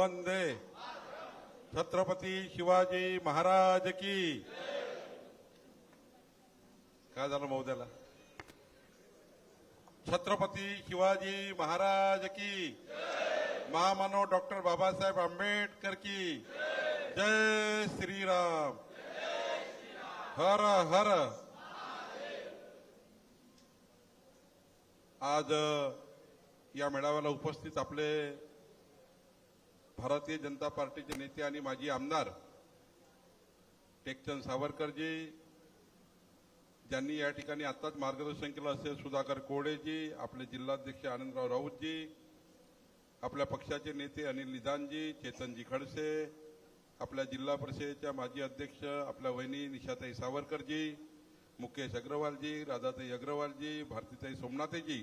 वंदे। छत्रपती शिवाजी महाराज की। काय झालं महोदयाला? छत्रपती शिवाजी महाराज की। महामानव डॉक्टर बाबासाहेब आंबेडकर की। जय श्रीराम। हर हर। आज या मेळाव्याला उपस्थित आपले भारतीय जनता पार्टीचे नेते आणि माजी आमदार टेकचंद सावरकरजी ज्यांनी या ठिकाणी आताच मार्गदर्शन केलं असेल सुधाकर कोडेजी आपले जिल्हाध्यक्ष आनंदराव राऊतजी आपल्या पक्षाचे नेते अनिल निदानजी चेतनजी खडसे आपल्या जिल्हा परिषदेच्या माजी अध्यक्ष आपल्या वहिनी निशाताई सावरकरजी मुकेश अग्रवालजी राधाताई अग्रवालजी भारतीताई सोमनाथेजी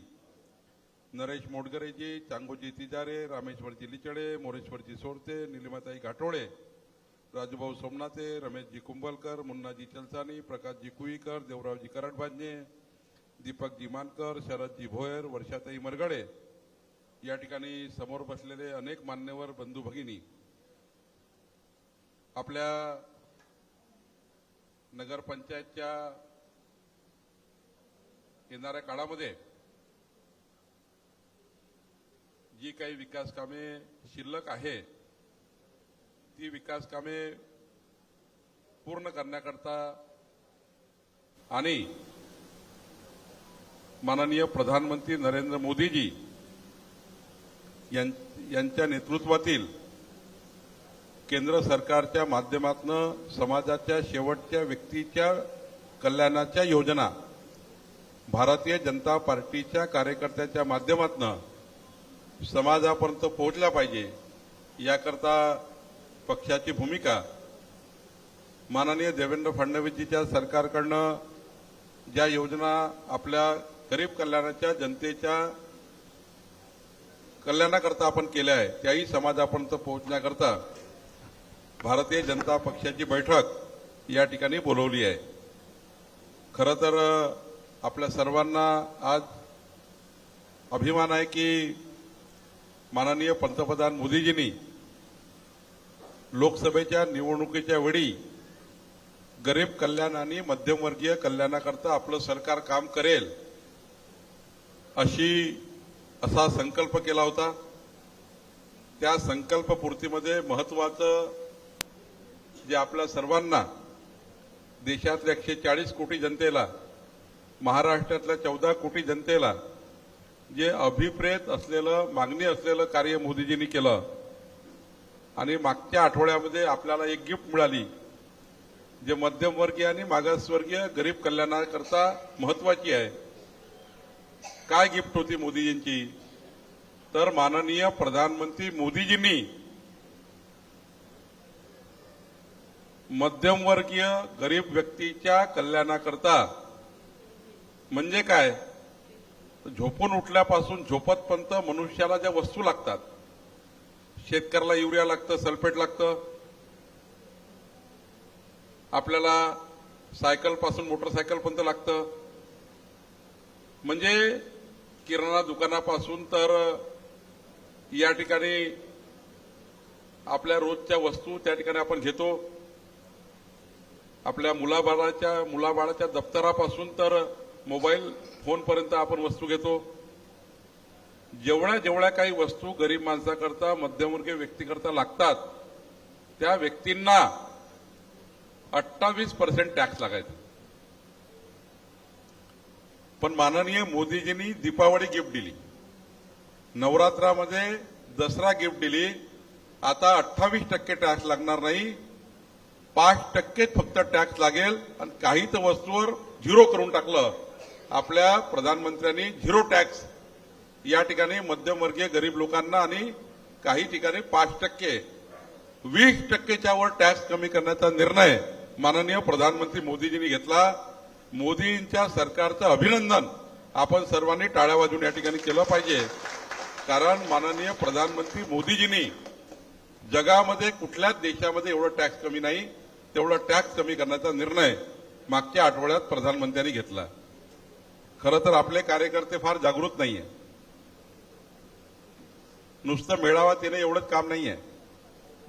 नरेश मोडगरेजी चांगोजी तिजारे रामेश्वरजी लिचडे मोरेश्वरजी सोरते निलिमाताई घाटोळे राजूभाऊ सोमनाथे रमेशजी कुंभलकर मुन्नाजी चलसानी प्रकाशजी कुईकर देवरावजी करडबांजे दीपकजी मानकर शरदजी भोयर वर्षाताई मरगडे. या ठिकाणी समोर बसलेले अनेक मान्यवर बंधू भगिनी. आपल्या नगरपंचायतच्या येणाऱ्या काळामध्ये जी काही विकास कामे शिल्लक आहे ती विकास कामे पूर्ण करण्याकरता आणि माननीय प्रधानमंत्री नरेंद्र मोदीजी यां- यांच्या नेतृत्वातील केंद्र सरकारच्या माध्यमातून समाजाच्या शेवटच्या व्यक्तीच्या कल्याणाच्या योजना भारतीय जनता पार्टीच्या कार्यकर्त्याच्या माध्यमातून समाजापर्यंत पोहोचल्या पाहिजे याकरता पक्षाची भूमिका. माननीय देवेंद्र फडणवीसजीच्या सरकारकडनं ज्या योजना आपल्या गरीब कल्याणाच्या जनतेच्या कल्याणाकरता आपण केल्या आहे त्याही समाजापर्यंत पोहोचण्याकरता भारतीय जनता पक्षाची बैठक या ठिकाणी बोलवली आहे. खरं तर आपल्या सर्वांना आज अभिमान आहे की माननीय पंतप्रधान मोदीजींनी लोकसभेच्या निवडणुकीच्या वेळी गरीब कल्याण आणि मध्यमवर्गीय कल्याणाकरता आपलं सरकार काम करेल अशी असा संकल्प केला होता. त्या संकल्पपूर्तीमध्ये महत्वाचं जे आपल्या सर्वांना देशातल्या एकशे चाळीस कोटी जनतेला महाराष्ट्रातल्या चौदा कोटी जनतेला जे अभिप्रेत असलेलं मागणी असलेलं कार्य मोदीजींनी केलं आणि मागच्या आठवड्यामध्ये आपल्याला एक गिफ्ट मिळाली जे मध्यमवर्गीय आणि मागासवर्गीय गरीब कल्याणाकरता महत्वाची आहे. काय गिफ्ट होती मोदीजींची? तर माननीय प्रधानमंत्री मोदीजींनी मध्यमवर्गीय गरीब व्यक्तीच्या कल्याणाकरता म्हणजे काय? झोपून उठल्यापासून झोपतपर्यंत मनुष्याला ज्या वस्तू लागतात शेतकऱ्याला युरिया लागतं सल्फेट लागतं आपल्याला सायकलपासून मोटरसायकल लागतं. म्हणजे किराणा दुकानापासून तर या ठिकाणी आपल्या रोजच्या वस्तू त्या ठिकाणी आपण घेतो. आपल्या मुलाबाळाच्या मुलाबाळाच्या दप्तरापासून तर मोबाईल फोनपर्यंत आपण वस्तू घेतो. जेवढ्या जेवढ्या काही वस्तू गरीब माणसाकरता मध्यमवर्गीय व्यक्तीकरता लागतात त्या व्यक्तींना अठ्ठावीस पर्सेंट टॅक्स लागायचा. पण माननीय मोदीजींनी दीपावली गिफ्ट दिली. नवरात्रामध्ये दसरा गिफ्ट दिली. आता अठ्ठावीस टक्के टॅक्स लागणार नाही. पाच टक्केच फक्त टॅक्स लागेल आणि काही तर वस्तूवर झिरो करून टाकलं. आपल्या प्रधानमंत्र्यांनी झिरो टॅक्स या ठिकाणी मध्यमवर्गीय गरीब लोकांना आणि काही ठिकाणी पाच टक्के वीस टक्केच्या वर टॅक्स कमी करण्याचा निर्णय माननीय प्रधानमंत्री मोदीजींनी घेतला. मोदींच्या सरकारचं अभिनंदन आपण सर्वांनी टाळ्या वाजून या ठिकाणी केलं पाहिजे. कारण माननीय प्रधानमंत्री मोदीजींनी जगामध्ये कुठल्याच देशामध्ये एवढं टॅक्स कमी नाही तेवढं टॅक्स कमी करण्याचा निर्णय मागच्या आठवड्यात प्रधानमंत्र्यांनी घेतला. खरं तर आपले कार्यकर्ते फार जागृत नाहीये. नुसतं मेळावा तिने एवढंच काम नाहीये.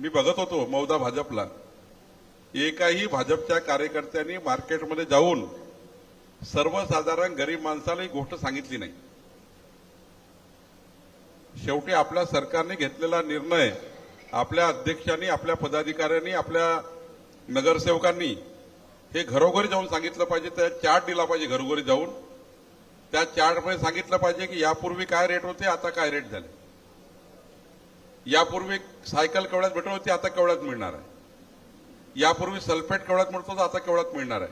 मी बघत होतो मौदा भाजपला. एकाही भाजपच्या कार्यकर्त्यांनी मार्केटमध्ये जाऊन सर्वसाधारण गरीब माणसाला ही गोष्ट सांगितली नाही. शेवटी आपल्या सरकारने घेतलेला निर्णय आपल्या अध्यक्षांनी आपल्या पदाधिकाऱ्यांनी आपल्या नगरसेवकांनी हे घरोघरी जाऊन सांगितलं पाहिजे त्या चार्ट दिला पाहिजे घरोघरी जाऊन. त्या चार्टमध्ये सांगितलं पाहिजे की यापूर्वी काय रेट होते आता काय रेट झाले. यापूर्वी सायकल केवढ्यात भेटत होती आता केवढ्यात मिळणार आहे. यापूर्वी सल्फेट केवढ्यात मिळत होतं आता केवढ्यात मिळणार आहे.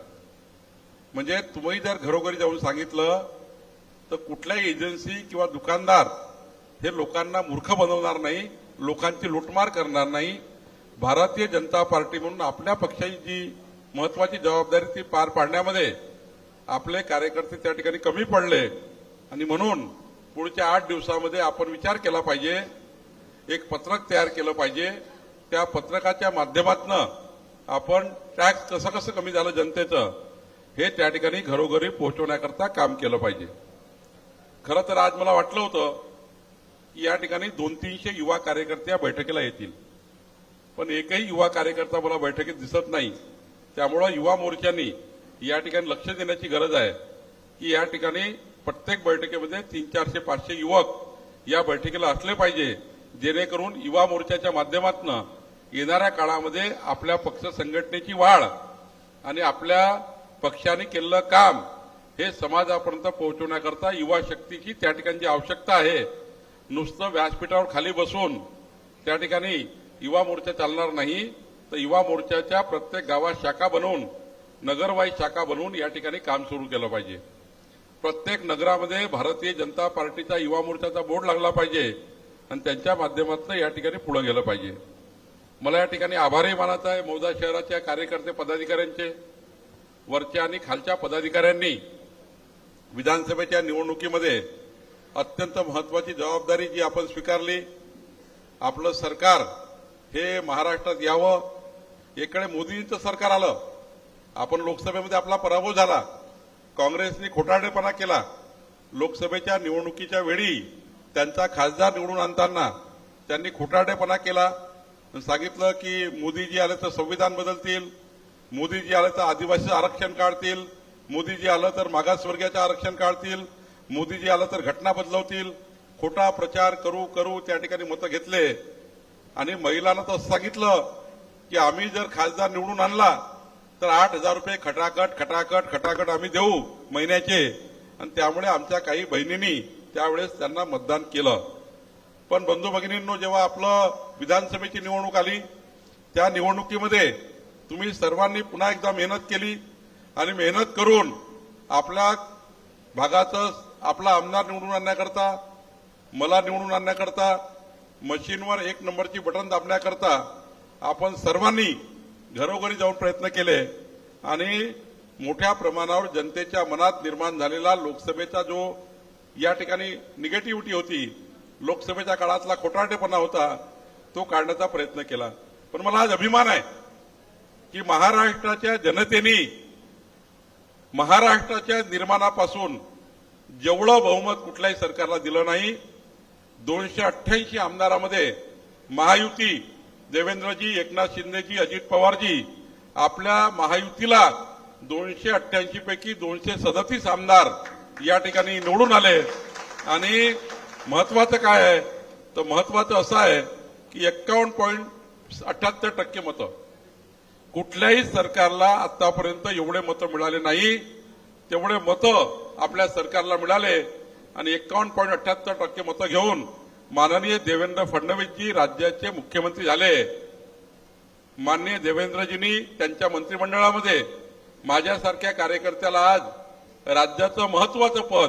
म्हणजे तुम्ही जर घरोघरी जाऊन सांगितलं तर कुठल्याही एजन्सी किंवा दुकानदार हे लोकांना मूर्ख बनवणार नाही लोकांची लुटमार करणार नाही. भारतीय जनता पार्टी म्हणून आपल्या पक्षाची जी महत्वाची जबाबदारी ती पार पाडण्यामध्ये आपले कार्यकर्ते त्या ठिकाणी कमी पडले. आणि म्हणून पुढच्या आठ दिवसामध्ये आपण विचार केला पाहिजे. एक पत्रक तयार केलं पाहिजे. त्या पत्रकाच्या माध्यमातून आपण टॅक्स कसं कसं कमी झालं जनतेचं हे त्या ठिकाणी घरोघरी पोहोचवण्याकरता काम केलं पाहिजे. खरं तर आज मला वाटलं होतं की या ठिकाणी दोन तीनशे युवा कार्यकर्ते या बैठकीला येतील. पण एकही युवा कार्यकर्ता मला बैठकीत दिसत नाही. त्यामुळं युवा मोर्चांनी या ठिकाणी लक्ष देण्याची गरज आहे की या ठिकाणी प्रत्येक बैठकीमध्ये तीन चारशे पाचशे युवक या बैठकीला असले पाहिजे जेणेकरून युवा मोर्चाच्या माध्यमातून येणाऱ्या काळामध्ये आपल्या पक्ष संघटनेची वाढ आणि आपल्या पक्षाने केलेलं काम हे समाजापर्यंत पोहोचवण्याकरता युवा शक्तीची त्या ठिकाणची आवश्यकता आहे नुसतं व्यासपीठावर खाली बसून त्या ठिकाणी युवा मोर्चा चालणार नाही तर युवा मोर्चाच्या प्रत्येक गावात शाखा बनवून नगरवाईज शाखा बनवून या ठिकाणी काम सुरू केलं पाहिजे. प्रत्येक नगरामध्ये भारतीय जनता पार्टीचा युवा मोर्चाचा बोर्ड लागला पाहिजे आणि त्यांच्या माध्यमातून या ठिकाणी पुढे गेलं पाहिजे. मला या ठिकाणी आभारही मानाचा आहे मौदा शहराच्या कार्यकर्ते पदाधिकाऱ्यांचे वरच्या आणि खालच्या पदाधिकाऱ्यांनी विधानसभेच्या निवडणुकीमध्ये अत्यंत महत्वाची जबाबदारी जी आपण स्वीकारली आपलं सरकार हे महाराष्ट्रात यावं एकडे मोदींचं सरकार आलं आपण लोकसभेमध्ये आपला पराभव झाला. काँग्रेसने खोटारडेपणा केला. लोकसभेच्या निवडणुकीच्या वेळी त्यांचा खासदार निवडून आणताना त्यांनी खोटारडेपणा केला. सांगितलं की मोदीजी आले तर संविधान बदलतील. मोदीजी आले तर आदिवासी आरक्षण काढतील. मोदीजी आलं तर मागासवर्गीयाचं आरक्षण काढतील. मोदीजी आलं तर घटना बदलवतील. खोटा प्रचार करू करू त्या ठिकाणी मतं घेतले. आणि महिलांना तर सांगितलं की आम्ही जर खासदार निवडून आणला तर आठ हजार रुपये खटाखट खटाखट खटाखट आम्ही देऊ महिन्याचे. आणि त्यामुळे आमच्या काही बहिणींनी त्यावेळेस त्यांना मतदान केलं. पण बंधू भगिनींनो जेव्हा आपलं विधानसभेची निवडणूक आली त्या निवडणुकीमध्ये तुम्ही सर्वांनी पुन्हा एकदा मेहनत केली आणि मेहनत करून आपल्या भागाचं आपला आमदार निवडून आणण्याकरता मला निवडून आणण्याकरता मशीनवर एक नंबरची बटन दाबण्याकरता आपण सर्वांनी घरोघरी जाऊन प्रयत्न केले आणि मोठ्या प्रमाणावर जनतेच्या मनात निर्माण झालेला लोकसभेचा जो या ठिकाणी निगेटिव्हिटी होती लोकसभेच्या काळातला खोटारटेपणा होता तो काढण्याचा प्रयत्न केला. पण मला आज अभिमान आहे की महाराष्ट्राच्या जनतेने महाराष्ट्राच्या निर्माणापासून जेवढं बहुमत कुठल्याही सरकारला दिलं नाही दोनशे अठ्ठ्याऐंशी आमदारामध्ये महायुती देवेंद्रजी एकनाथ शिंदेजी अजित पवारजी आपल्या महायुतीला दोनशे अठ्ठ्याऐंशी पैकी दोनशे सदतीस आमदार या ठिकाणी निवडून आले. आणि महत्वाचं काय आहे? तर महत्वाचं असं आहे की एक्कावन्न पॉईंट अठ्याहत्तर टक्के मतं. कुठल्याही सरकारला आतापर्यंत एवढे मतं मिळाले नाही. तेवढे मतं आपल्या सरकारला मिळाले आणि एक्कावन्न पॉईंट अठ्याहत्तर टक्के मतं घेऊन माननीय देवेंद्र फडणवीसजी राज्याचे मुख्यमंत्री झाले. माननीय देवेंद्रजींनी त्यांच्या मंत्रिमंडळामध्ये माझ्यासारख्या कार्यकर्त्याला आज राज्याचं महत्वाचं पद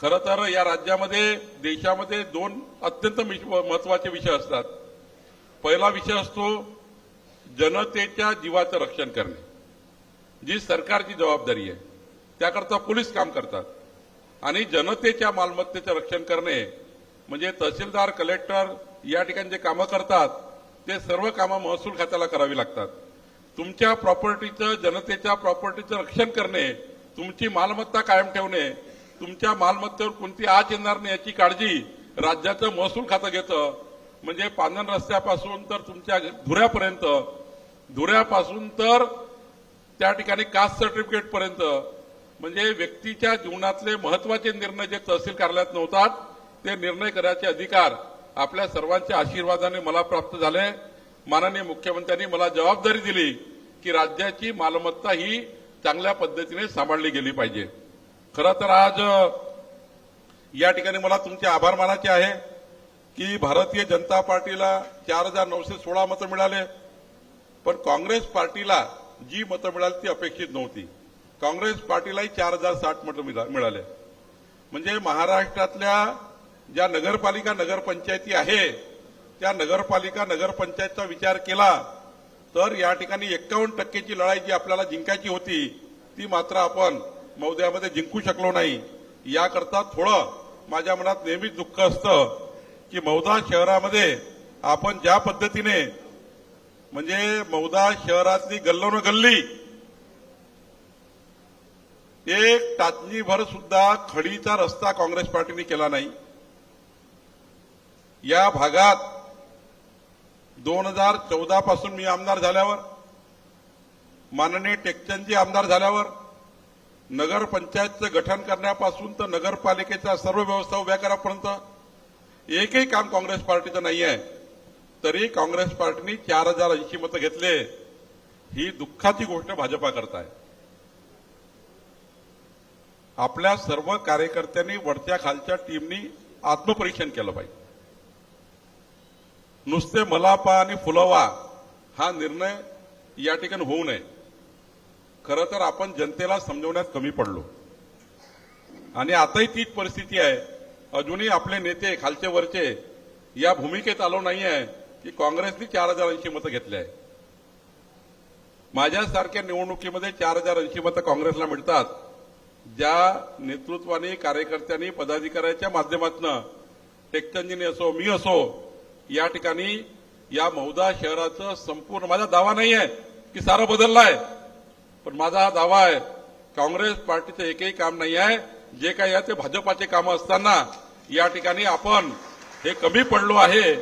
खरं तर या राज्यामध्ये देशामध्ये दोन अत्यंत मिश- महत्त्वाचे विषय असतात. पहिला विषय असतो जनतेच्या जीवाचं रक्षण करणे जी सरकारची जबाबदारी आहे. त्याकरता पोलीस काम करतात. आणि जनतेच्या मालमत्तेचं रक्षण करणे म्हणजे तहसीलदार कलेक्टर या ठिकाणी जे कामं करतात ते सर्व कामं महसूल खात्याला करावी लागतात. तुमच्या प्रॉपर्टीचं जनतेच्या प्रॉपर्टीचं रक्षण करणे तुमची मालमत्ता कायम ठेवणे तुमच्या मालमत्तेवर कोणती आच येणार नाही याची काळजी राज्याचं महसूल खातं घेतं. म्हणजे पांधन रस्त्यापासून तर तुमच्या धुऱ्यापर्यंत धुऱ्यापासून तर त्या ठिकाणी कास्ट सर्टिफिकेट पर्यंत म्हणजे व्यक्तीच्या जीवनातले महत्त्वाचे निर्णय जे तहसील कार्यालयात नव्हतात ते निर्णय करायचे अधिकार आपल्या सर्वांच्या आशीर्वादाने मला प्राप्त झाले. माननीय मुख्यमंत्र्यांनी मला जबाबदारी दिली की राज्याची मालमत्ता ही चांगल्या पद्धतीने सांभाळली गेली पाहिजे. खरं तर आज या ठिकाणी मला तुमचे आभार मानायचे आहे की भारतीय जनता पार्टीला चार हजार नऊशे सोळा मतं मिळाले पण काँग्रेस पार्टीला जी मतं मिळाली ती अपेक्षित नव्हती. काँग्रेस पार्टीलाही चार हजार साठ मतं मिळा- मिळाले. म्हणजे महाराष्ट्रातल्या ज्या नगरपालिका नगरपंचायती आहे त्या नगरपालिका नगरपंचायतचा विचार केला तर या ठिकाणी एक्कावन्न टक्केची लढाई जी आपल्याला जिंकायची होती ती मात्र आपण मौद्यामध्ये जिंकू शकलो नाही. याकरता थोडं माझ्या मनात नेहमीच दुःख असतं की मौदा शहरामध्ये आपण ज्या पद्धतीने म्हणजे मौदा शहरातली गल्लोनं गल्ली एक टाचणीभर सुद्धा खडीचा रस्ता काँग्रेस पार्टीने केला नाही. या भागात दोन हजार चौदा पासून मी आमदार झाल्यावर माननीय टेकचंदजी आमदार झाल्यावर नगरपंचायतचं गठन करण्यापासून तर नगरपालिकेच्या सर्व व्यवस्था उभ्या करापर्यंत एकही काम काँग्रेस पार्टीचं नाही आहे तरी काँग्रेस पार्टीने चार हजार ऐंशी मतं घेतले. ही दुःखाची गोष्ट भाजपा करताय. आपल्या सर्व कार्यकर्त्यांनी वरच्या खालच्या टीमनी आत्मपरीक्षण केलं पाहिजे. नुसते मलापा आणि फुलवा हा निर्णय या ठिकाणी होऊ नये. खरं तर आपण जनतेला समजवण्यात कमी पडलो. आणि आताही तीच परिस्थिती आहे. अजूनही आपले नेते खालचे वरचे या भूमिकेत आलो नाही आहे की काँग्रेसने चार हजार ऐंशी मतं घेतले आहे माझ्यासारख्या निवडणुकीमध्ये चार हजार ऐंशी मतं काँग्रेसला मिळतात. ज्या नेतृत्वाने कार्यकर्त्यांनी पदाधिकाऱ्याच्या माध्यमातून टेकचंदजीने असो मी असो या ठिकाणी या मौदा शहराचं संपूर्ण माझा दावा नाही आहे की सारं बदललं आहे पण माझा हा दावा आहे काँग्रेस पार्टीचं एकही काम नाही आहे जे काही आहे ते भाजपाचे कामं असताना या ठिकाणी आपण हे कमी पडलो आहे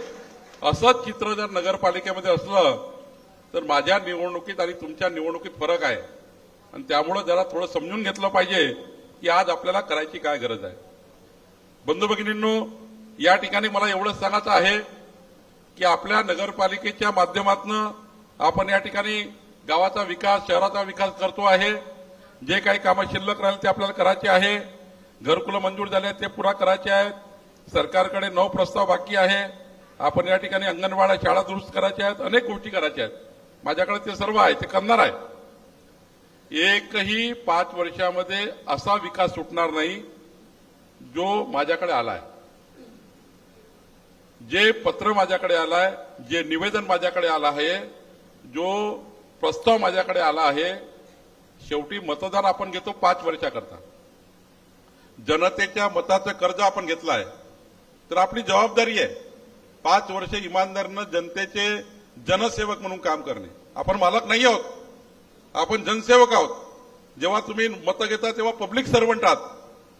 असंच चित्र जर नगरपालिकेमध्ये असलं तर माझ्या निवडणुकीत आणि तुमच्या निवडणुकीत फरक आहे. आणि त्यामुळं जरा थोडं समजून घेतलं पाहिजे की आज आपल्याला करायची काय गरज आहे. बंधू भगिनींनो या ठिकाणी मला एवढंच सांगायचं आहे की आपल्या नगरपालिकेच्या माध्यमातून आपण या ठिकाणी गावाचा विकास शहराचा विकास करतो आहे. जे काही कामं शिल्लक राहील ते आपल्याला करायचे आहे. घरकुलं मंजूर झाले आहेत ते पुरा करायचे आहेत. सरकारकडे नऊ प्रस्ताव बाकी आहे. आपण या ठिकाणी अंगणवाड्या शाळा दुरुस्त करायच्या आहेत अनेक गोष्टी करायच्या आहेत. माझ्याकडे ते सर्व आहे ते करणार आहे. एकही पाच वर्षामध्ये असा विकास सुटणार नाही जो माझ्याकडे आला आहे. जे पत्र माझ्याकडे आलाय जे निवेदन माझ्याकडे आलं आहे जो प्रस्ताव माझ्याकडे आला आहे शेवटी मतदान आपण घेतो पाच वर्षाकरता. जनतेच्या मताचं कर्ज आपण घेतलं आहे तर आपली जबाबदारी आहे पाच वर्ष इमानदारीनं जनतेचे जनसेवक म्हणून काम करणे. आपण मालक नाही आहोत आपण जनसेवक आहोत. जेव्हा तुम्ही मतं घेता तेव्हा पब्लिक सर्वंट आहात.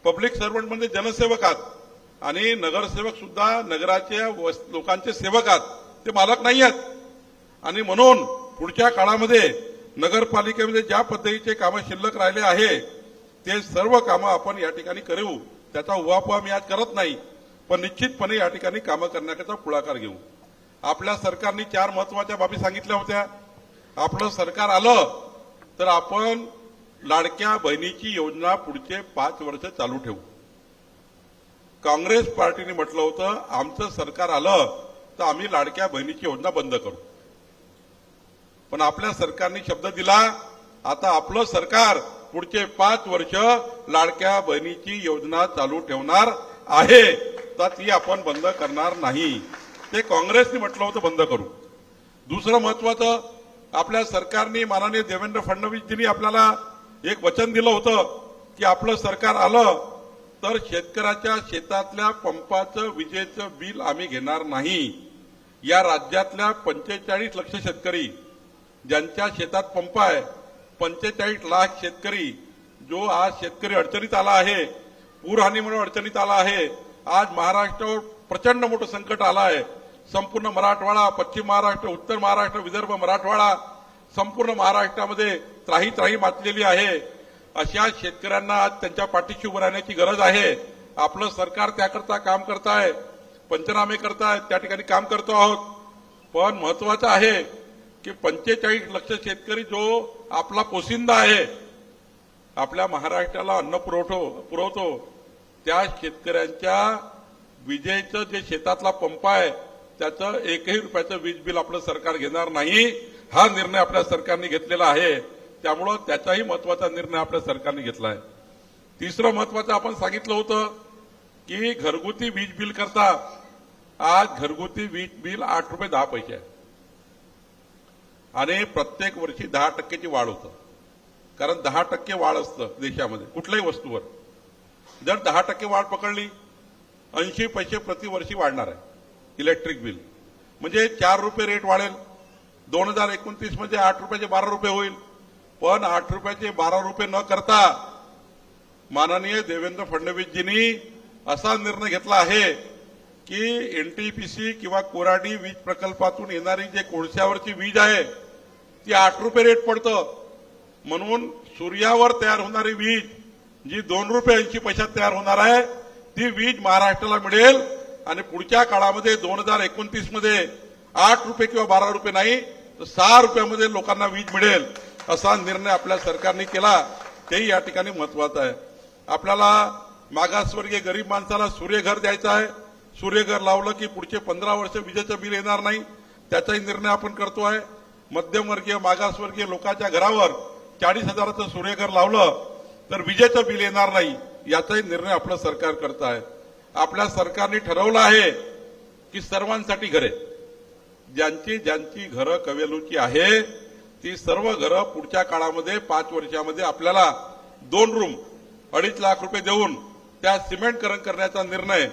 पब्लिक सर्वंट म्हणजे जनसेवक आहात. आणि नगरसेवक सुद्धा नगराच्या लोकांचे सेवक आहात. ते मालक नाही आहेत. आणि म्हणून पुढच्या काळामध्ये नगरपालिकेमध्ये ज्या पद्धतीचे कामं शिल्लक राहिले आहे ते सर्व कामं आपण या ठिकाणी करू. त्याचा उहापोहा मी आज करत नाही. पण निश्चितपणे या ठिकाणी कामं करण्याकरता पुढाकार घेऊ. आपल्या सरकारने चार महत्त्वाच्या बाबी सांगितल्या होत्या. आपलं सरकार आलं तर आपण लाडक्या बहिणीची योजना पुढचे पाच वर्ष चालू ठेवू. काँग्रेस पार्टीने म्हटलं होतं आमचं सरकार आलं तर आम्ही लाडक्या बहिणीची योजना बंद करू. पण आपल्या सरकारने शब्द दिला आता आपलं सरकार पुढचे पाच वर्ष लाडक्या बहिणीची योजना चालू ठेवणार आहे. तर ती आपण बंद करणार नाही. ते काँग्रेसने म्हटलं होतं बंद करू. दुसरं महत्वाचं आपल्या सरकारने माननीय देवेंद्र फडणवीसजींनी आपल्याला एक वचन दिलं होतं की आपलं सरकार आलं तर शेतकऱ्याच्या शेतातल्या पंपाचं विजेचं बिल आम्ही घेणार नाही. या राज्यातल्या पंचेचाळीस लक्ष शेतकरी ज्यांच्या शेतात पंप आहे पंचेचाळीस लाख शेतकरी जो आज शेतकरी अडचणीत आला आहे पूरहानीमुळे अडचणीत आला आहे आज महाराष्ट्रावर प्रचंड मोठं संकट आलं आहे. संपूर्ण मराठवाडा पश्चिम महाराष्ट्र उत्तर महाराष्ट्र विदर्भ मराठवाडा संपूर्ण महाराष्ट्रामध्ये त्राही त्राही माचलेली आहे. अशा शेतकऱ्यांना आज त्यांच्या पाठीशी उभं राहण्याची गरज आहे. आपलं सरकार त्याकरता काम करत आहे पंचनामे करताय त्या ठिकाणी काम करतो आहोत. पण महत्वाचं आहे की पंचेचाळीस लक्ष शेतकरी जो आपला पोसिंदा आहे आपल्या महाराष्ट्राला अन्न पुरवठो पुरवतो त्या शेतकऱ्यांच्या विजेचं जे शेतातला पंप आहे त्याचं एकही रुपयाचं वीज बिल आपलं सरकार घेणार नाही. हा निर्णय आपल्या सरकारने घेतलेला आहे. त्यामुळं त्याचाही महत्त्वाचा निर्णय आपल्या सरकारने घेतला आहे तिसरं महत्वाचं आपण सांगितलं होतं की घरगुती वीज बिल करता आज घरगुती वीज बिल आठ रुपये दहा पैसे आहे. आणि प्रत्येक वर्षी दहा टक्क्याची वाढ होतं. कारण दहा टक्के वाढ असतं देशामध्ये कुठल्याही वस्तूवर. जर दहा टक्के वाढ पकडली ऐंशी पैसे प्रतिवर्षी वाढणार आहे इलेक्ट्रिक बिल. म्हणजे चार रुपये रेट वाढेल. दोन हजार एकोणतीसमध्ये आठ रुपयाचे बारा रुपये होईल. पण आठ रुपयाचे बारा रुपये न करता माननीय देवेंद्र फडणवीसजींनी असा निर्णय घेतला आहे की एनटीपीसी किंवा कोराडी वीज प्रकल्पातून येणारी जे कोळशावरची वीज आहे ती आठ रुपये रेट पडतं. म्हणून सूर्यावर तयार होणारी वीज जी दोन रुपये ऐंशी पैशात तयार होणार आहे ती वीज महाराष्ट्राला मिळेल आणि पुढच्या काळामध्ये दोन हजार एकोणतीसमध्ये आठ रुपये किंवा बारा रुपये नाही तर सहा रुपयामध्ये लोकांना वीज मिळेल. असा निर्णय आपल्या सरकारने केला तेही या ठिकाणी महत्वाचं आहे. आपल्याला मागासवर्गीय गरीब माणसाला सूर्यघर द्यायचं आहे. सूर्यघर लावलं की पुढचे पंधरा वर्ष विजेचं बिल येणार नाही. त्याचाही निर्णय आपण करतो आहे. मध्यमवर्गीय मागासवर्गीय लोकांच्या घरावर चाळीस हजाराचं सूर्यघर लावलं तर विजेचं बिल येणार नाही याचाही निर्णय आपलं सरकार करत आहे. आपल्या सरकारने ठरवलं आहे की सर्वांसाठी घरे. ज्यांची ज्यांची घरं कवेलूची आहे ती सर्व घरं पुढच्या काळामध्ये पाच वर्षामध्ये आपल्याला दोन रूम अडीच लाख रुपये देऊन त्या सिमेंटकरण करण्याचा निर्णय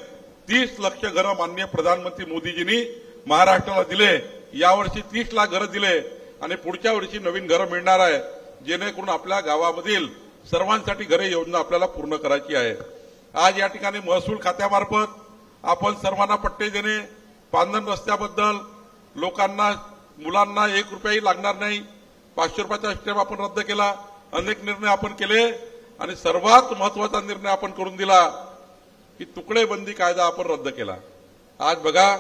तीस लक्ष घरं माननीय प्रधानमंत्री मोदीजींनी महाराष्ट्राला दिले. यावर्षी तीस लाख घरं दिले आणि पुढच्या वर्षी नवीन घरं मिळणार आहे जेणेकरून आपल्या गावामधील सर्वांसाठी घरे योजना आपल्याला पूर्ण करायची आहे. आज या ठिकाणी महसूल खात्यामार्फत आपण सर्वांना पट्टे देणे पांधन रस्त्याबद्दल लोकांना मुलांना एक रुपयाही लागणार नाही. पाचशे रुपयाचा स्टॅम्प आपण रद्द केला. अनेक निर्णय आपण केले आणि सर्वात महत्त्वाचा निर्णय आपण करून दिला की तुकडे बंदी कायदा आपण रद्द केला. आज बघा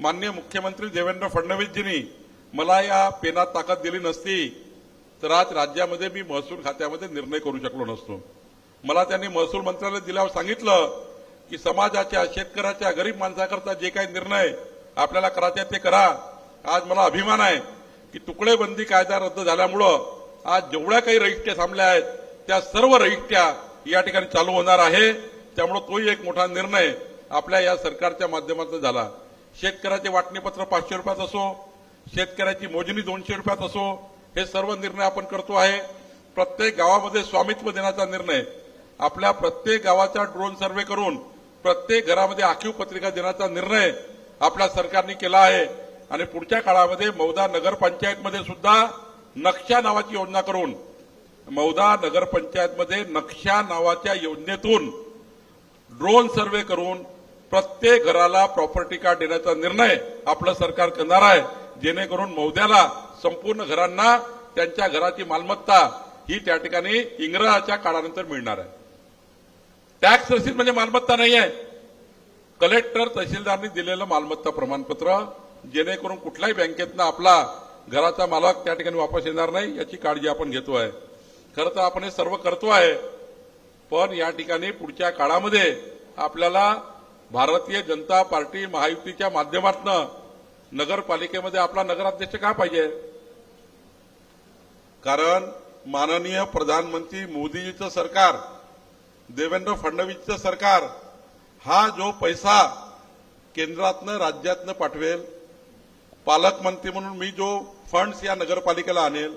माननीय मुख्यमंत्री देवेंद्र फडणवीसजींनी मला या पेनात ताकद दिली नसती तर आज राज्यामध्ये मी महसूल खात्यामध्ये निर्णय करू शकलो नसतो. मला त्यांनी महसूल मंत्रालय दिल्यावर सांगितलं की समाजाच्या शेतकऱ्याच्या गरीब माणसाकरता जे काही निर्णय आपल्याला करायचे ते करा. आज मला अभिमान आहे. की तुकडे बंदी कायदा रद्द झाल्यामुळं आज जेवढ्या काही रहिष्ट्या थांबल्या आहेत त्या सर्व रहिष्ट्या या ठिकाणी चालू होणार आहे. त्यामुळं तोही एक मोठा निर्णय आपल्या या सरकारच्या माध्यमातून झाला. शेतकऱ्याचे वाटणीपत्र पाचशे रुपयात असो शेतकऱ्याची मोजणी दोनशे रुपयात असो हे सर्व निर्णय आपण करतो आहे. प्रत्येक गावामध्ये स्वामित्व देण्याचा निर्णय आपल्या प्रत्येक गावाचा ड्रोन सर्वे करून प्रत्येक घरामध्ये आखीव पत्रिका देण्याचा निर्णय आपल्या सरकारने केला आहे. आणि पुढच्या काळामध्ये मौदा नगरपंचायतमध्ये सुद्धा नक्षा नावाची योजना करून मौदा नगरपंचायतमध्ये नक्षा नावाच्या योजनेतून ड्रोन सर्वे करून प्रत्येक घराला प्रॉपर्टी कार्ड देण्याचा निर्णय आपलं सरकार करणार आहे. जेणेकरून मौद्याला संपूर्ण घरांना त्यांच्या घराची मालमत्ता ही त्या ठिकाणी इंग्रजाच्या काळानंतर मिळणार आहे. टॅक्स रसीद म्हणजे मालमत्ता नाही आहे कलेक्टर तहसीलदारांनी दिलेलं मालमत्ता प्रमाणपत्र जेणेकरून कुठल्याही बँकेतनं आपला घराचा मालक त्या ठिकाणी वापस येणार नाही याची काळजी आपण घेतो आहे खरं तर आपण हे सर्व करतो आहे पण या ठिकाणी पुढच्या काळामध्ये आपल्याला भारतीय जनता पार्टी महायुतीच्या माध्यमातून नगरपालिकेमध्ये आपला नगराध्यक्ष का पाहिजे? कारण माननीय प्रधानमंत्री मोदीजीचं सरकार देवेंद्र फडणवीसचं सरकार हा जो पैसा केंद्रातनं राज्यातनं पाठवेल पालकमंत्री म्हणून मी जो फंड्स या नगरपालिकेला आणेल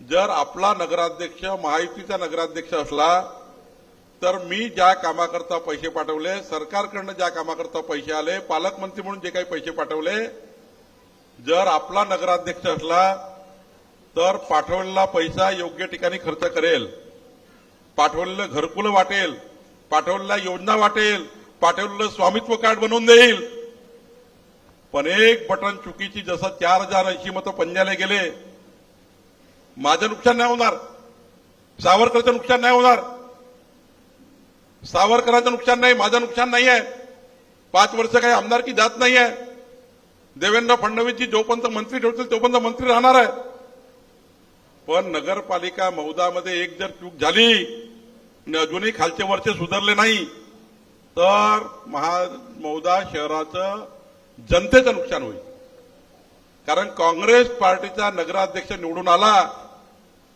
जर आपला नगराध्यक्ष महायुतीचा नगराध्यक्ष असला तर मी ज्या कामाकरता पैसे पाठवले सरकारकडनं ज्या कामाकरता पैसे आले पालकमंत्री म्हणून जे काही पैसे पाठवले जर आपला नगराध्यक्ष असला तर पाठवलेला पैसा योग्य ठिकाणी खर्च करेल. पाठवलेलं घरकुलं वाटेल पाठवलेल्या योजना वाटेल पाठवलेलं स्वामित्व कार्ड बनवून देईल. पण एक बटन चुकीची जसं चार हजार ऐंशी मतं पंजाला गेले माझं नुकसान नाही होणार. सावरकरचं नुकसान नाही होणार. सावरकरांचं नुकसान नाही माझं नुकसान नाही आहे. पाच वर्ष काही आमदारकी जात नाही आहे. देवेंद्र फडणवीसजी जोपर्यंत मंत्री ठेवतील तोपर्यंत मंत्री राहणार आहे. पण नगरपालिका मौदामध्ये एक जर चूक झाली आणि अजूनही खालचे वरचे सुधारले नाही तर महा मौदा शहराचं जनतेचं नुकसान होईल. कारण काँग्रेस पार्टीचा नगराध्यक्ष निवडून आला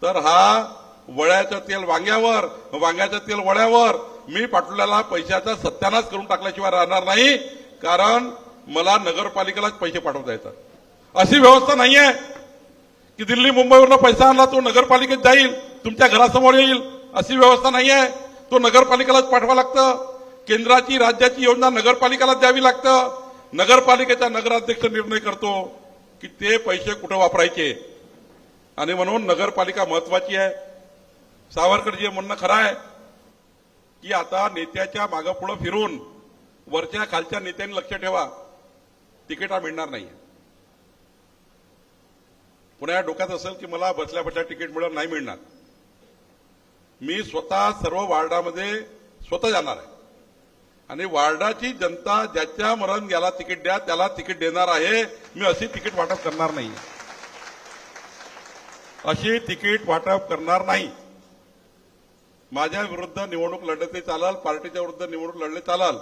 तर हा वळ्याचं तेल वांग्यावर वांग्याचं तेल वळ्यावर. मी पाठवलेला पैशाचा सत्यानाश करून टाकल्याशिवाय राहणार नाही कारण मला नगरपालिकेलाच पैसे पाठवता येतात. अशी व्यवस्था नाही आहे की दिल्ली मुंबईवरनं पैसा आणला तो नगरपालिकेत जाईल तुमच्या घरासमोर येईल. अशी व्यवस्था नाही आहे तो नगरपालिकेलाच पाठवा लागतं. केंद्राची राज्याची योजना नगरपालिकेलाच द्यावी लागतं. नगरपालिकेचा नगराध्यक्ष निर्णय करतो की ते पैसे कुठं वापरायचे. आणि म्हणून नगरपालिका महत्वाची आहे. सावरकरजी म्हणणं खरं आहे की आता नेत्याच्या मागापुढं फिरून वरच्या खालच्या नेत्यांनी लक्ष ठेवा. तिकिटा मिळणार नाही पुन्हा डोक्यात असेल की मला बसल्या बसल्या तिकीट मिळणार नाही मिळणार. मी स्वतः सर्व वार्डामध्ये स्वतः जाणार आहे. आणि वार्डाची जनता ज्याच्या मरण याला तिकीट द्या त्याला तिकीट देणार आहे. मी अशी तिकीट वाटप करणार नाही. अशी तिकीट वाटप करणार नाही. माझ्या विरुद्ध निवडणूक लढले चालाल पार्टीच्या विरुद्ध निवडणूक लढले चालाल.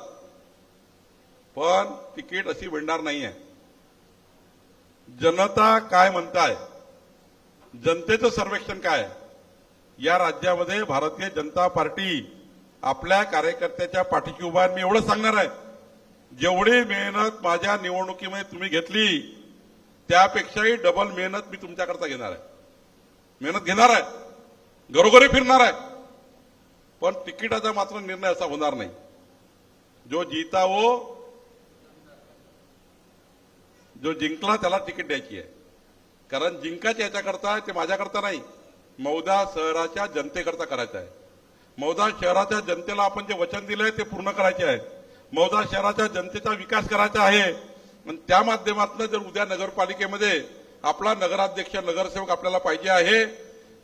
पण तिकीट अशी मिळणार नाहीये. जनता काय म्हणताय? जनतेचं सर्वेक्षण काय? या राज्यामध्ये भारतीय जनता पार्टी आपल्या कार्यकर्त्याच्या पाठीशी उभा आहे मी एवढं सांगणार आहे. जेवढी मेहनत माझ्या निवडणुकीमध्ये तुम्ही घेतली त्यापेक्षाही डबल मेहनत मी तुमच्याकरता घेणार आहे. मेहनत घेणार आहे. घरोघरी फिरणार आहे. पण तिकिटाचा मात्र निर्णय असा होणार नाही. जो जीता वो जो जिंकला त्याला तिकीट द्यायची आहे. कारण जिंकायच्या याच्याकरता ते माझ्याकरता नाही. मौदा शहराच्या जनतेकरता करायचं आहे. मौदा शहराच्या जनतेला आपण जे वचन दिलंय ते पूर्ण करायचे आहे. मौदा शहराच्या जनतेचा विकास करायचा आहे. आणि त्या माध्यमातून जर उद्या नगरपालिकेमध्ये आपला नगराध्यक्ष नगरसेवक आपल्याला पाहिजे आहे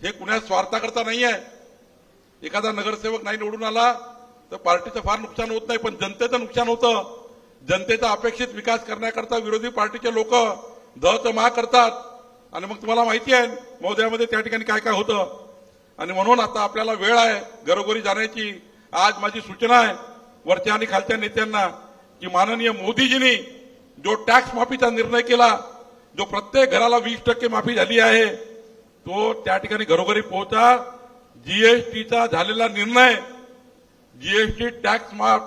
हे कुण्या स्वार्थाकरता नाही आहे. एखादा नगरसेवक नाही निवडून आला तर पार्टीचं फार नुकसान होत नाही पण जनतेचं नुकसान होतं. जनतेचा अपेक्षित विकास करण्याकरता विरोधी पार्टीचे लोक ध मा करतात. आणि मग तुम्हाला माहिती आहे महोदयामध्ये त्या ठिकाणी काय काय होतं? आणि म्हणून आता आपल्याला वेळ आहे घरोघरी जाण्याची. आज माझी सूचना आहे वरच्या आणि खालच्या नेत्यांना की माननीय मोदीजींनी जो टॅक्स माफीचा निर्णय केला जो प्रत्येक घराला वीस टक्के माफी झाली आहे तो त्या ठिकाणी घरोघरी पोहोचा. जीएसटीचा झालेला निर्णय जीएसटी टॅक्स माफ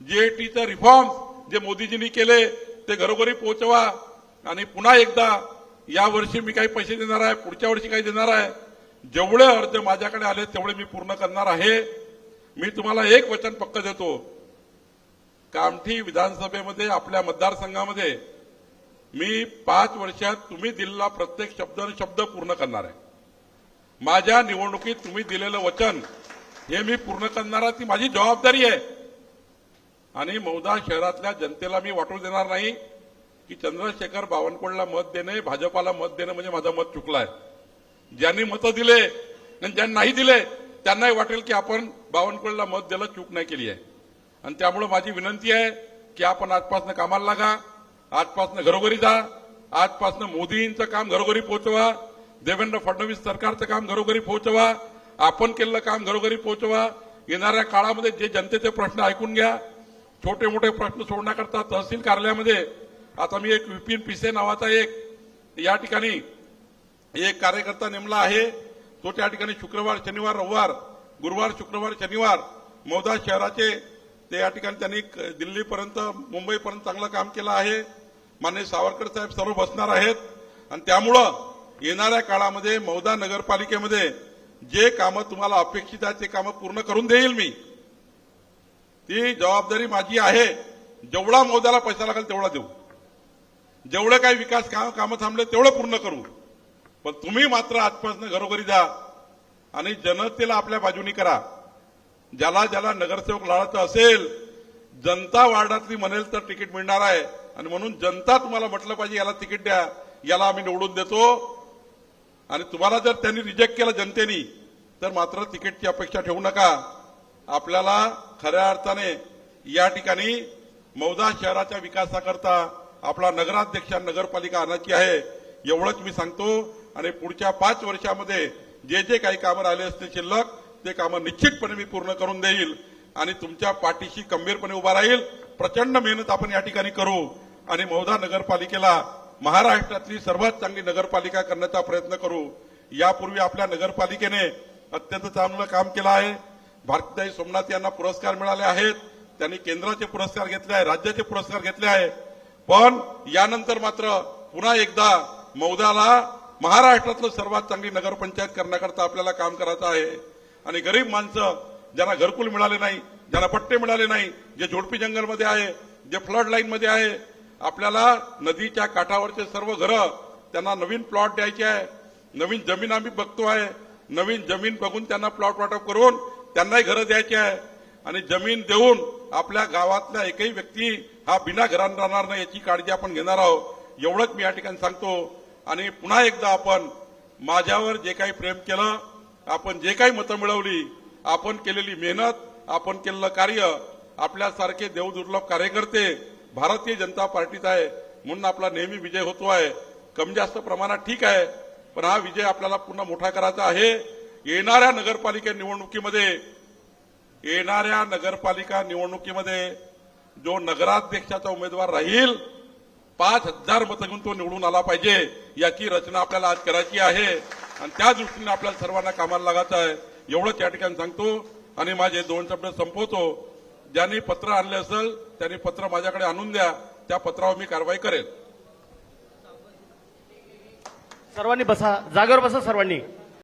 जीएसटीचं रिफॉर्म जे मोदीजींनी केले ते घरोघरी पोहोचवा. आणि पुन्हा एकदा या वर्षी मी काही पैसे देणार आहे पुढच्या वर्षी काही देणार आहे. जेवढे अर्ज माझ्याकडे आले तेवढे मी पूर्ण करणार आहे. मी तुम्हाला एक वचन पक्क देतो. कामठी विधानसभेमध्ये आपल्या मतदारसंघामध्ये मी पाच वर्षात तुम्ही दिलेला प्रत्येक शब्द आणि शब्द पूर्ण करणार आहे. माझ्या निवडणुकीत तुम्ही दिलेलं वचन हे मी पूर्ण करणारा ती माझी जबाबदारी आहे. आणि मौदा शहरातल्या जनतेला मी वाटू देणार नाही की चंद्रशेखर बावनकुळेला मत देणे भाजपाला मत देणं म्हणजे माझं मत चुकलं आहे ज्यांनी मतं दिले आणि ज्यांनी नाही दिले त्यांनाही वाटेल की आपण बावनकुळेला मत द्यायला चूक नाही केली आहे. आणि त्यामुळे माझी विनंती आहे की आपण आजपासून कामाला लागा आजपासून घरोघरी जा आजपासून मोदींचं काम घरोघरी पोहोचवा देवेंद्र फडणवीस सरकारचं काम घरोघरी पोहोचवा आपण केलेलं काम घरोघरी पोहोचवा येणाऱ्या काळामध्ये जे जनतेचे प्रश्न ऐकून घ्या छोटे मोठे प्रश्न सोडण्याकरता तहसील कार्यालयामध्ये आता मी एक विपिन पिसे नावाचा एक या ठिकाणी एक कार्यकर्ता नेमला आहे. तो त्या ठिकाणी शुक्रवार शनिवार रविवार गुरुवार शुक्रवार शनिवार मौदा शहराचे ते या ठिकाणी त्यांनी क- दिल्लीपर्यंत मुंबईपर्यंत चांगलं काम केलं आहे. मान्य सावरकर साहेब सर्व बसणार आहेत. आणि त्यामुळं येणाऱ्या काळामध्ये मौदा नगरपालिकेमध्ये जे कामं तुम्हाला अपेक्षित आहेत ते कामं पूर्ण करून देईल मी. ती जबाबदारी माझी आहे. जेवढा मौद्याला पैसा लागेल तेवढा देऊ. जेवढे काही विकास कामं थांबले तेवढं पूर्ण करू. पण तुम्ही मात्र आजपासून घरोघरी जा आणि जनतेला आपल्या बाजूनी करा. ज्याला ज्याला नगरसेवक लढायचं असेल जनता वार्डातली म्हणेल तर तिकीट मिळणार आहे. आणि म्हणून जनता तुम्हाला म्हटलं पाहिजे याला तिकीट द्या. याला आम्ही निवडून देतो. आणि तुम्हाला जर त्यांनी रिजेक्ट केलं जनतेनी तर मात्र तिकीटची अपेक्षा ठेवू नका. आपल्याला खऱ्या अर्थाने या ठिकाणी मौदा शहराच्या विकासाकरता आपला नगराध्यक्ष नगरपालिका आणायची आहे एवढंच मी सांगतो. आणि पुढच्या पाच वर्षामध्ये जे जे काही कामं राहिले असते शिल्लक ते कामं निश्चितपणे मी पूर्ण करून देईल आणि तुमच्या पाठीशी गंभीरपणे उभा राहील. प्रचंड मेहनत आपण या ठिकाणी करू आणि मौदा नगरपालिकेला महाराष्ट्रातली सर्वात चांगली नगरपालिका करण्याचा प्रयत्न करू. यापूर्वी आपल्या नगरपालिकेने अत्यंत चांगलं काम केलं आहे. भारतीताई सोमनाथ यांना पुरस्कार मिळाले आहेत. त्यांनी केंद्राचे पुरस्कार घेतले आहे राज्याचे पुरस्कार घेतले आहे. पण यानंतर मात्र पुन्हा एकदा मौदाला महाराष्ट्रातलं सर्वात चांगली नगरपंचायत करण्याकरता आपल्याला काम करायचं आहे. आणि गरीब माणसं ज्यांना घरकुल मिळाले नाही ज्यांना पट्टे मिळाले नाही जे झोडपी जंगलमध्ये आहे जे फ्लड लाईनमध्ये आहे आपल्याला नदीच्या काठावरचे सर्व घरं त्यांना नवीन प्लॉट द्यायचे आहे. नवीन जमीन आम्ही बघतो आहे. नवीन जमीन बघून त्यांना प्लॉट वाटप करून त्यांनाही घरं द्यायची आहे. आणि जमीन देऊन आपल्या गावातल्या एकही व्यक्ती हा बिना घरात राहणार नाही याची काळजी आपण घेणार आहोत. एवढंच मी या ठिकाणी सांगतो. आणि पुन्हा एकदा आपण माझ्यावर जे काही प्रेम केलं आपण जे काही मतं मिळवली आपण केलेली मेहनत आपण केलेलं कार्य आपल्यासारखे देवदुर्लभ कार्यकर्ते भारतीय जनता पार्टीत आहे म्हणून आपला नेहमी विजय होतो आहे. कमी जास्त प्रमाणात ठीक आहे पण हा विजय आपल्याला पुन्हा मोठा करायचा आहे. येणाऱ्या नगरपालिका निवडणुकीमध्ये येणाऱ्या नगरपालिका निवडणुकीमध्ये जो नगराध्यक्षाचा उमेदवार राहील पाच हजार मतं घेऊन तो निवडून आला पाहिजे याची रचना आपल्याला आज करायची आहे. आणि त्या दृष्टीने आपल्याला सर्वांना कामाला लागायचं आहे. एवढंच या ठिकाणी सांगतो आणि माझे दोन शब्द संपवतो. ज्यांनी पत्र आणले असेल त्यांनी पत्र माझ्याकडे आणून द्या. त्या पत्रावर मी कारवाई करेन सर्वांनी बसा. जागेवर बसा सर्वांनी.